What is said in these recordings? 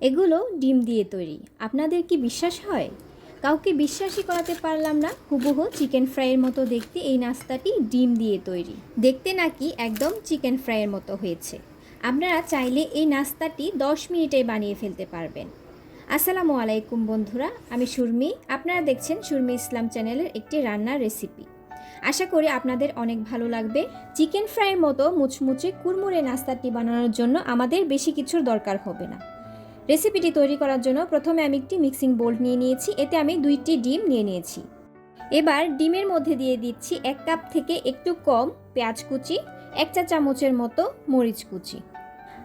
এগুলো ডিম দিয়ে তৈরি। আপনাদের কি বিশ্বাস হয়? কাউকে বিশ্বাসই করাতে পারলাম না। হুবহু চিকেন ফ্রাইয়ের মতো দেখতে এই নাস্তাটি ডিম দিয়ে তৈরি। দেখতে নাকি একদম চিকেন ফ্রাইয়ের মতো হয়েছে। আপনারা চাইলে এই নাস্তাটি দশ মিনিটে বানিয়ে ফেলতে পারবেন। আসসালামু আলাইকুম বন্ধুরা, আমি সুরমি। আপনারা দেখছেন সুরমি ইসলাম চ্যানেলের একটি রান্নার রেসিপি। আশা করি আপনাদের অনেক ভালো লাগবে। চিকেন ফ্রাইয়ের মতো মুচমুচে কুরমুরে নাস্তাটি বানানোর জন্য আমাদের বেশি কিছুর দরকার হবে না। রেসিপিটি তৈরি করার জন্য প্রথমে আমি একটি মিক্সিং বোল নিয়ে নিয়েছি। এতে আমি দুইটি ডিম নিয়ে নিয়েছি। এবার ডিমের মধ্যে দিয়ে দিচ্ছি এক কাপ থেকে একটু কম পেঁয়াজ কুচি, এক চা চামচের মতো মরিচ কুচি।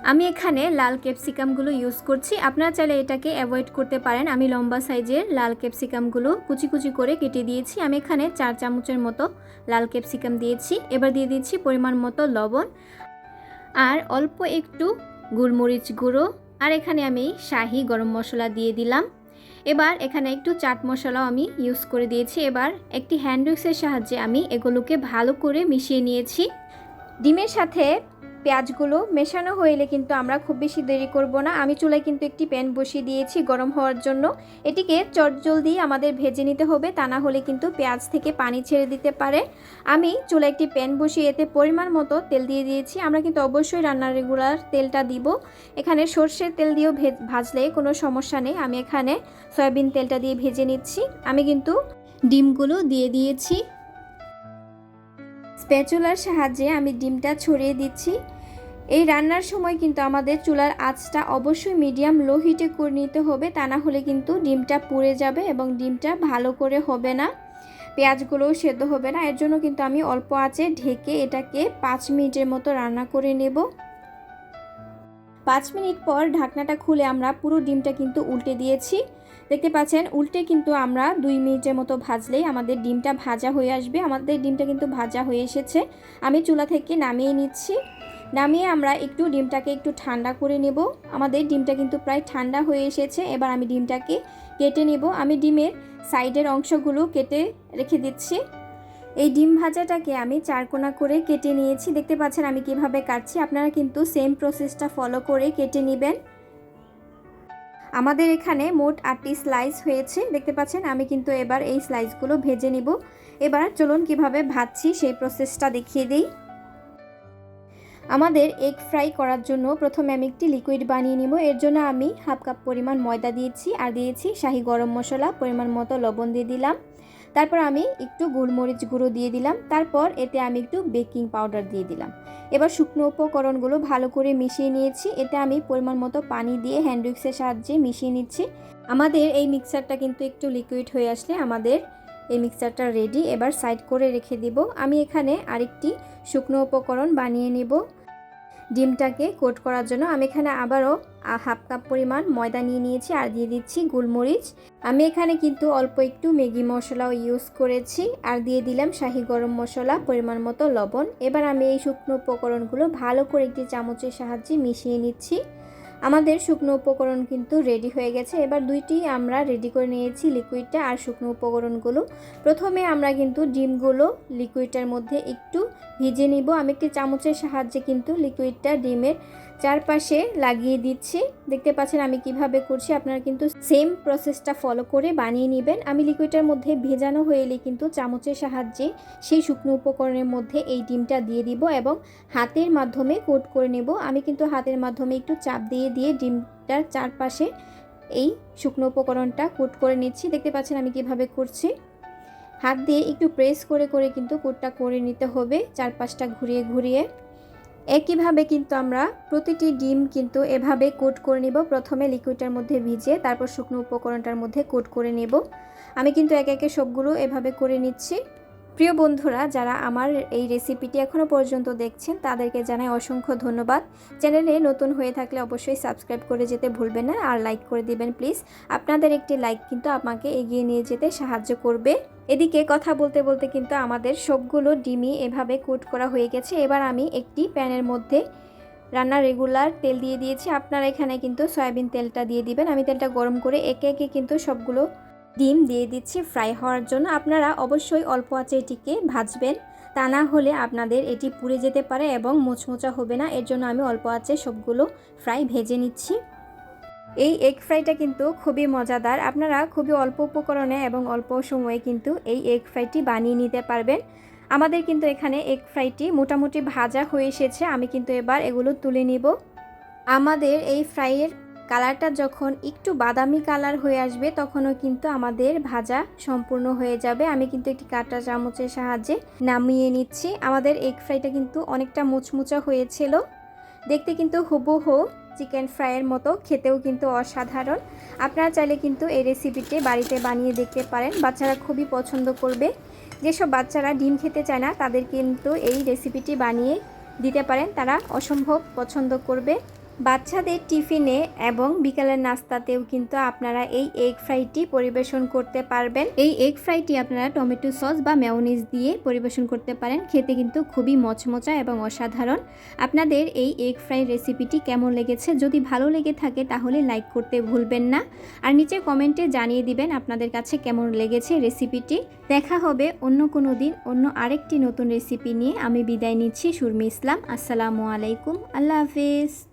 আমি এখানে লাল ক্যাপসিকামগুলো ইউজ করছি। আপনারা চাইলে এটাকে অ্যাভয়েড করতে পারেন। আমি লম্বা সাইজের লাল ক্যাপসিকামগুলো কুচি কুচি করে কেটে দিয়েছি। আমি এখানে চার চামচের মতো লাল ক্যাপসিকাম দিয়েছি। এবার দিয়ে দিচ্ছি পরিমাণ মতো লবণ আর অল্প একটু গোলমরিচ গুঁড়ো আর এখানে আমি শাহি গরম মশলা দিয়ে দিলাম। এবার এখানে একটু চাট মশলাও আমি ইউজ করে দিয়েছি। এবার একটি হ্যান্ড উইক্সের সাহায্যে আমি এগুলোকে ভালো করে মিশিয়ে নিয়েছি। ডিমের সাথে পেঁয়াজগুলো মেশানো হইলে কিন্তু আমরা খুব বেশি দেরি করব না। আমি চুলায় কিন্তু একটি প্যান বসিয়ে দিয়েছি গরম হওয়ার জন্য। এটিকে চটজলদি আমাদের ভেজে নিতে হবে, তা না হলে কিন্তু পেঁয়াজ থেকে পানি ছেড়ে দিতে পারে। আমি চুলায় একটি প্যান বসিয়ে এতে পরিমাণ মতো তেল দিয়ে দিয়েছি। আমরা কিন্তু অবশ্যই রান্নার রেগুলার তেলটা দিব। এখানে সর্ষের তেল দিয়েও ভাজলে কোনো সমস্যা নেই। আমি এখানে সয়াবিন তেলটা দিয়ে ভেজে নিচ্ছি। আমি কিন্তু ডিমগুলো দিয়ে দিয়েছি। স্প্যাচুলার সাহায্যে আমি ডিমটা ছড়িয়ে দিচ্ছি। এই রান্নার সময় কিন্তু আমাদের চুলার আঁচটা অবশ্যই মিডিয়াম লো হিটে করে নিতে হবে, তা না হলে কিন্তু ডিমটা পুড়ে যাবে এবং ডিমটা ভালো করে হবে না। পেঁয়াজগুলোও সেদ্ধ হবে না, এর জন্য কিন্তু আমি অল্প আঁচে ঢেকে এটাকে পাঁচ মিনিটের মতো রান্না করে নেব। পাঁচ মিনিট পর ঢাকনাটা খুলে আমরা পুরো ডিমটা কিন্তু উল্টে দিয়েছি। দেখতে পাচ্ছেন, উল্টে কিন্তু আমরা দুই মিনিটের মতো ভাজলেই আমাদের ডিমটা ভাজা হয়ে আসবে। আমাদের ডিমটা কিন্তু ভাজা হয়ে এসেছে। আমি চুলা থেকে নামিয়ে নিচ্ছি। নামিয়ে আমরা একটু ডিমটাকে একটু ঠান্ডা করে নেব। আমাদের ডিমটা কিন্তু প্রায় ঠান্ডা হয়ে এসেছে। এবার আমি ডিমটাকে কেটে নেব। আমি ডিমের সাইডের অংশগুলো কেটে রেখে দিচ্ছি। এই ডিম ভাজাটাকে আমি চারকোনা করে কেটে নিয়েছি। দেখতে পাচ্ছেন আমি কীভাবে কাটছি। আপনারা কিন্তু সেম প্রসেসটা ফলো করে কেটে নেবেন। আমাদের এখানে মোট আটটি স্লাইস হয়েছে। দেখতে পাচ্ছেন আমি কিন্তু এবার এই স্লাইসগুলো ভেজে নিব। এবার চলুন কীভাবে ভাজছি সেই প্রসেসটা দেখিয়ে দিই। আমাদের এগ ফ্রাই করার জন্য প্রথমে আমি একটি লিকুইড বানিয়ে নিব। এর জন্য আমি হাফ কাপ পরিমাণ ময়দা দিয়েছি। আর দিয়েছি শাহি গরম মশলা, পরিমাণ মতো লবণ দিয়ে দিলাম। তারপর আমি একটু গোলমরিচ গুঁড়ো দিয়ে দিলাম, তারপর এতে আমি একটু বেকিং পাউডার দিয়ে দিলাম। এবার শুকনো উপকরণগুলো ভালো করে মিশিয়ে নিয়েছি, এতে আমি পরিমাণ মতো পানি দিয়ে হ্যান্ড উইক্সের সাহায্যে মিশিয়ে নিচ্ছি। আমাদের এই মিক্সারটা কিন্তু একটু লিকুইড হয়ে আসলে আমাদের এই মিক্সারটা রেডি এবার সাইড করে রেখে দিব। আমি এখানে আরেকটি শুকনো উপকরণ বানিয়ে নেব। ডিমটাকে কোট করার জন্য আমি এখানে আবারও হাফ কাপ পরিমাণ ময়দা নিয়ে নিয়েছি আর দিয়ে দিচ্ছি গুলমরিচ। আমি এখানে কিন্তু অল্প একটু ম্যাগি মশলাও ইউজ করেছি আর দিয়ে দিলাম শাহি গরম মশলা, পরিমাণ মতো লবণ। এবার আমি এই শুকনো উপকরণগুলো ভালো করে একটি চামচের সাহায্যে মিশিয়ে নিচ্ছি। আমাদের শুকনো উপকরণ কিন্তু রেডি হয়ে গেছে। এবার দুইটি আমরা রেডি করে নিয়েছি লিকুইডটা আর শুকনো উপকরণগুলো। প্রথমে আমরা কিন্তু ডিমগুলো লিকুইডটার মধ্যে একটু ভিজে নিব। আমি একটি চামচের সাহায্যে কিন্তু লিকুইডটা ডিমের চারপাশে লাগিয়ে দিচ্ছি। দেখতে পাচ্ছেন আমি কীভাবে করছি। আপনারা কিন্তু সেম প্রসেসটা ফলো করে বানিয়ে নেবেন। আমি লিকুইডটার মধ্যে ভেজানো হয়ে এলে কিন্তু চামচের সাহায্যে সেই শুকনো উপকরণের মধ্যে এই ডিমটা দিয়ে দিব এবং হাতের মাধ্যমে কোট করে নেব। আমি কিন্তু হাতের মাধ্যমে একটু চাপ দিয়ে দিয়ে ডিমটার চারপাশে এই শুকনো উপকরণটা কোট করে নিচ্ছি। দেখতে পাচ্ছেন আমি কীভাবে করছি। হাত দিয়ে একটু প্রেস করে করে কিন্তু কোটটা করে নিতে হবে। চারপাশটা ঘুরিয়ে ঘুরিয়ে একইভাবে কিন্তু আমরা প্রতিটি ডিম কিন্তু এভাবে কোট করে নিব। প্রথমে লিকুইডটার মধ্যে ভিজে তারপর শুকনো উপকরণটার মধ্যে কোট করে নেব। আমি কিন্তু একে একে সবগুলো এভাবে করে নিচ্ছি। প্রিয় বন্ধুরা, যারা আমার এই রেসিপিটি এখনও পর্যন্ত দেখছেন, তাদেরকে জানাই অসংখ্য ধন্যবাদ। চ্যানেলে নতুন হয়ে থাকলে অবশ্যই সাবস্ক্রাইব করে যেতে ভুলবেন না, আর লাইক করে দিবেন প্লিজ আপনাদের একটি লাইক কিন্তু আমাকে এগিয়ে নিয়ে যেতে সাহায্য করবে। এদিকে কথা বলতে বলতে কিন্তু আমাদের সবগুলো ডিমই এভাবে কুট করা হয়ে গেছে। এবার আমি একটি প্যানের মধ্যে রান্না রেগুলার তেল দিয়ে দিয়েছি। আপনারা এখানে কিন্তু সয়াবিন তেলটা দিয়ে দিবেন। আমি তেলটা গরম করে একে একে কিন্তু সবগুলো ডিম দিয়ে দিচ্ছি ফ্রাই হওয়ার জন্য। আপনারা অবশ্যই অল্প আঁচে এটিকে ভাজবেন। তা না হলে আপনাদের এটি পুড়ে যেতে পারে এবং মোচমোচা হবে না। এর জন্য আমি অল্প আঁচে সবগুলো ফ্রাই ভেজে নিচ্ছি। এই এগ ফ্রাইটা কিন্তু খুবই মজাদার। আপনারা খুবই অল্প উপকরণে এবং অল্প সময়ে কিন্তু এই এগ ফ্রাইটি বানিয়ে নিতে পারবেন। আমাদের কিন্তু এখানে এগ ফ্রাইটি মোটামুটি ভাজা হয়ে এসেছে। আমি কিন্তু এবার এগুলো তুলে নিব। আমাদের এই ফ্রাইয়ের কালারটা যখন একটু বাদামি কালার হয়ে আসবে, তখনও কিন্তু আমাদের ভাজা সম্পূর্ণ হয়ে যাবে। আমি কিন্তু একটি কাঁটা চামচের সাহায্যে নামিয়ে নিচ্ছি। আমাদের এগ ফ্রাইটা কিন্তু অনেকটা মুচমুচা হয়েছিল। দেখতে কিন্তু হুবহু চিকেন ফ্রাইয়ের মতো, খেতেও কিন্তু অসাধারণ। আপনারা চাইলে কিন্তু এই রেসিপিটি বাড়িতে বানিয়ে দেখতে পারেন। বাচ্চারা খুবই পছন্দ করবে। যেসব বাচ্চারা ডিম খেতে চায় না, তাদের কিন্তু এই রেসিপিটি বানিয়ে দিতে পারেন। তারা অসম্ভব পছন্দ করবে। বাচ্চাদের টিফিনে এবং বিকালের নাস্তাতেও কিন্তু আপনারা এই এগ ফ্রাইটি পরিবেশন করতে পারবেন। এই এগ ফ্রাইটি আপনারা টমেটো সস বা মেয়োনিজ দিয়ে পরিবেশন করতে পারেন। খেতে কিন্তু খুবই মচমচা এবং অসাধারণ। আপনাদের এই এগ ফ্রাই রেসিপিটি কেমন লেগেছে? যদি ভালো লেগে থাকে তাহলে লাইক করতে ভুলবেন না। আর নিচে কমেন্টে জানিয়ে দিবেন আপনাদের কাছে কেমন লেগেছে রেসিপিটি দেখা হবে অন্য কোনো দিন অন্য আরেকটি নতুন রেসিপি নিয়ে। আমি বিদায় নিচ্ছি সুরমি ইসলাম। আসসালামু আলাইকুম। আল্লাহ হাফিজ।